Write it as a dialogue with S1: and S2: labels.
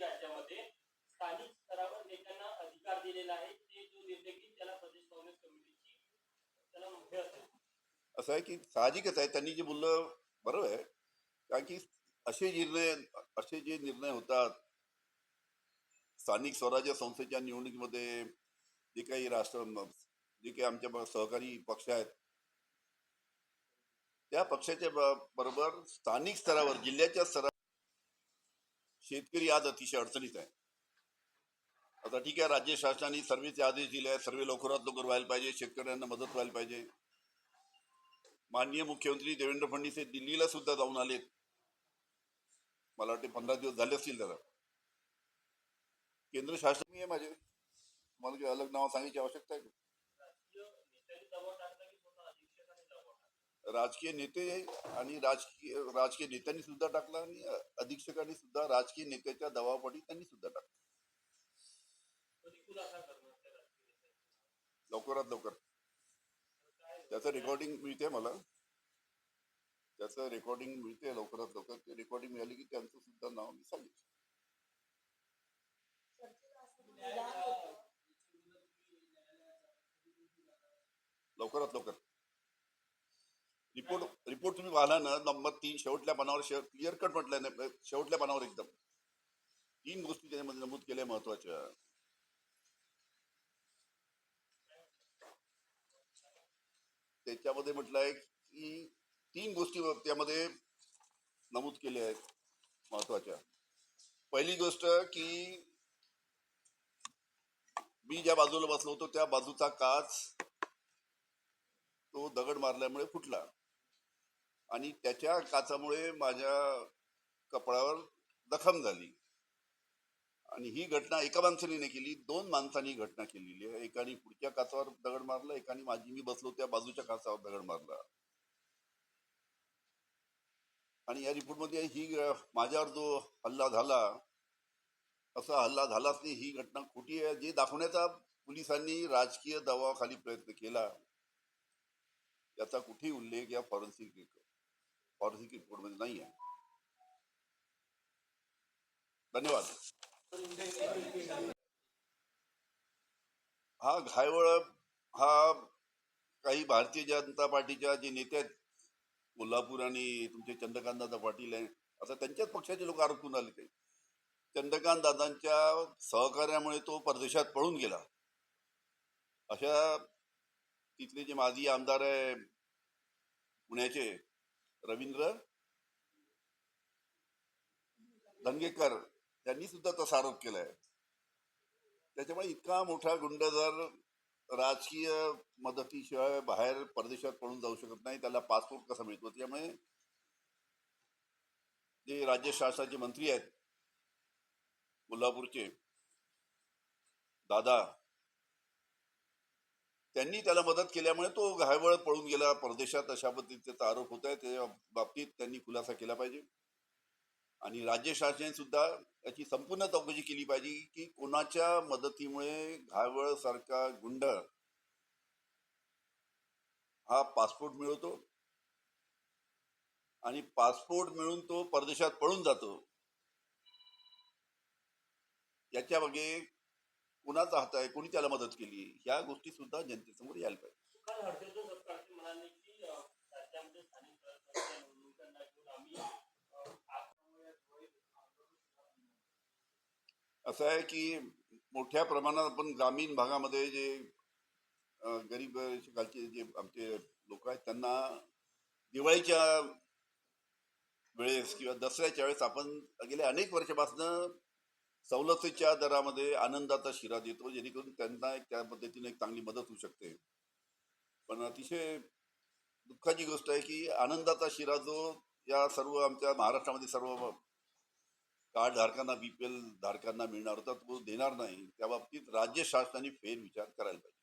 S1: की राज्यामध्ये स्थानिक स्तरावर नेत्यांना अधिकार दिलेला आहे ते जो निर्णय घेईल त्याला प्रदेश काँग्रेस कमिटीची त्याला मुख्य असेल.
S2: असं आहे की साहजिकच आहे त्यांनी जे बोललं बरोबर आहे. कारण की असे निर्णय असे जे निर्णय होतात स्थानिक स्वराज्य संस्थेच्या निवडणुकीमध्ये जे काही राष्ट्र जे काही आमच्या सहकारी पक्ष आहेत त्या पक्षाच्या बरोबर स्थानिक स्तरावर जिल्ह्याच्या स्तरावर शेतकरी आज अतिशय अडचणीत आहे. आता ठीक आहे राज्य शासनाने सर्वेचे आदेश दिले आहेत सर्वे लवकरात लवकर व्हायला पाहिजे शेतकऱ्यांना मदत व्हायला पाहिजे. माननीय मुख्यमंत्री देवेंद्र फडणवीस हे दिल्लीला सुद्धा जाऊन आलेत. मला वाटते पंधरा दिवस झाले असतील त्याला. केंद्र शासन आहे माझे मला काही अलग नाव सांगायची आवश्यकता आहे का?
S1: राजकीय नेत्यांनी दबाव टाकला की स्वतः अधीक्षकांनी दबाव टाकला
S2: राजकीय नेते आणि राजकीय राजकीय नेत्यांनी सुद्धा टाकला आणि अधीक्षकांनी सुद्धा राजकीय नेत्याच्या दबावापोटी त्यांनी सुद्धा टाकला. लवकरात लवकर. त्याचं रेकॉर्डिंग मिळते मला. त्याचं रेकॉर्डिंग मिळते लवकरात लवकर. ते रेकॉर्डिंग मिळाली की त्यांचं सुद्धा नाव मी सांगितलं लवकरात लवकर. रिपोर्ट रिपोर्ट तुम्ही पाहिला ना नंबर तीन शेवटल्या पानावर क्लिअर कट म्हटलं नाही शेवटल्या पानावर एकदम. तीन गोष्टी त्याच्यामध्ये नमूद केल्या महत्त्वाच्या. त्याच्यामध्ये म्हटलंय की तीन गोष्टी त्यामध्ये नमूद केल्या आहेत महत्त्वाच्या. पहिली गोष्ट की मी ज्या बाजूला बसलो होतो त्या बाजूचा काच तो दगड मारल्यामुळे फुटला. आणि त्याच्या काचामुळे माझ्या कपडावर दखम झाली. आणि ही घटना एका माणसाने नाही केली दोन माणसांनी घटना केलेली आहे. एकाने पुढच्या काचावर दगड मारला एकाने माझी मी बसलो त्या बाजूच्या काचावर दगड मारला. आणि या रिपोर्टमध्ये ही माझ्यावर जो हल्ला झाला असा हल्ला झालाच नाही ही घटना खोटी आहे. जे दाखवण्याचा पोलिसांनी राजकीय दबावाखाली प्रयत्न केला याचा कुठेही उल्लेख या फॉरेन्सिक फॉरेन्सिक रिपोर्टमध्ये नाही आहे धन्यवाद। हा घायवळ हा काही भारतीय जनता पार्टीच्या जे नेते आहेत कोल्हापूर आणि तुमचे चंद्रकांत दादा पाटील आहे आता त्यांच्याच पक्षाचे लोक आरोप करून आले ते चंद्रकांत दादांच्या सहकार्यामुळे तो परदेशात पळून गेला. अशा तिथले जे माजी आमदार आहे पुण्याचे रवींद्र दंगेकर त्यांनी सुद्धा तसा आरोप केलाय. त्याच्यामुळे इतका मोठा गुंड जर राजकीय मदतीशिवाय बाहेर परदेशात पळून जाऊ शकत नाही त्याला पासपोर्ट कसा मिळतो? त्यामुळे जे राज्य शासनाचे मंत्री आहेत कोल्हापूरचे दादा त्यांनी त्याला मदत केल्यामुळे तो घायवळ पळून गेला. परदेशात अशा पद्धतीचा आरोप होत आहे त्या बाबतीत त्यांनी खुलासा केला पाहिजे. आणि राज्य शासनाने सुद्धा याची संपूर्ण चौकशी केली पाहिजे की कोणाच्या मदतीमुळे घायवळ सारखा गुंड हा पासपोर्ट मिळवतो आणि पासपोर्ट मिळून तो परदेशात पळून जातो. याच्या मागे कुणाचा हात आहे कोणी त्याला मदत केली ह्या गोष्टी सुद्धा जनतेसमोर यायला पाहिजे. असं आहे की मोठ्या प्रमाणात आपण ग्रामीण भागामध्ये जे गरीब अ, खालचे जे आमचे लोक आहेत त्यांना दिवाळीच्या वेळेस किंवा दसऱ्याच्या वेळेस आपण गेल्या अनेक वर्षापासून सवलतीच्या दरामध्ये आनंदाचा शिरा देतो जेणेकरून त्यांना एक त्या पद्धतीने एक चांगली मदत होऊ शकते. पण अतिशय दुःखाची गोष्ट आहे की आनंदाचा शिरा जो या सर्व आमच्या महाराष्ट्रामध्ये सर्व कार्ड धारकांना बीपीएल धारकांना मिळणार होता तो देणार नाही. त्या बाबतीत राज्य शासनाने फेरविचार करायला पाहिजे.